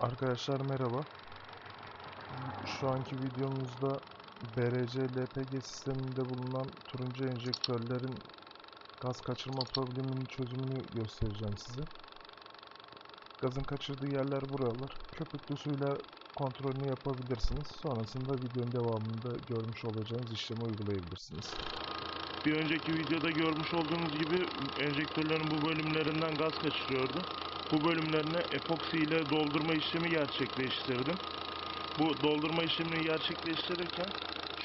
Arkadaşlar merhaba. Şu anki videomuzda BRC LPG sisteminde bulunan turuncu enjektörlerin gaz kaçırma probleminin çözümünü göstereceğim size. Gazın kaçırdığı yerler buralar. Köpüklü suyla kontrolünü yapabilirsiniz. Sonrasında videonun devamında görmüş olacağınız işlemi uygulayabilirsiniz. Bir önceki videoda görmüş olduğunuz gibi enjektörlerin bu bölümlerinden gaz kaçırıyordu. Bu bölümlerine epoksi ile doldurma işlemi gerçekleştirdim. Bu doldurma işlemini gerçekleştirirken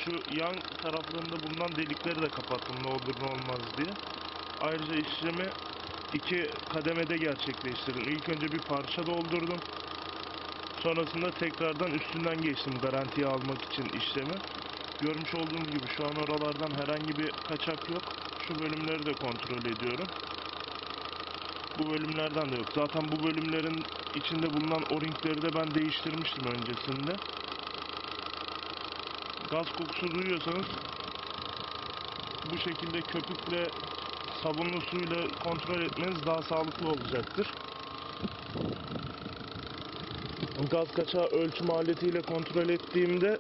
şu yan taraflarında bulunan delikleri de kapattım ne olur ne olmaz diye. Ayrıca işlemi iki kademede gerçekleştirdim. İlk önce bir parça doldurdum. Sonrasında tekrardan üstünden geçtim garantiye almak için işlemi. Görmüş olduğunuz gibi şu an oralardan herhangi bir kaçak yok. Şu bölümleri de kontrol ediyorum. Bu bölümlerden de yok. Zaten bu bölümlerin içinde bulunan o-ringleri de ben değiştirmiştim öncesinde. Gaz kokusu duyuyorsanız bu şekilde köpükle sabunlu suyla kontrol etmeniz daha sağlıklı olacaktır. Gaz kaçağı ölçüm aletiyle kontrol ettiğimde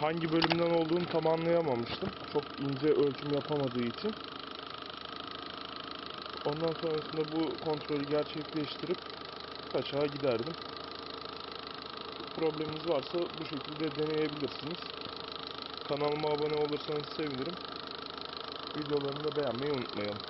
hangi bölümden olduğunu tam anlayamamıştım. Çok ince ölçüm yapamadığı için. Ondan sonrasında bu kontrolü gerçekleştirip kaçağa giderdim. Probleminiz varsa bu şekilde deneyebilirsiniz. Kanalıma abone olursanız sevinirim. Videolarımı da beğenmeyi unutmayın.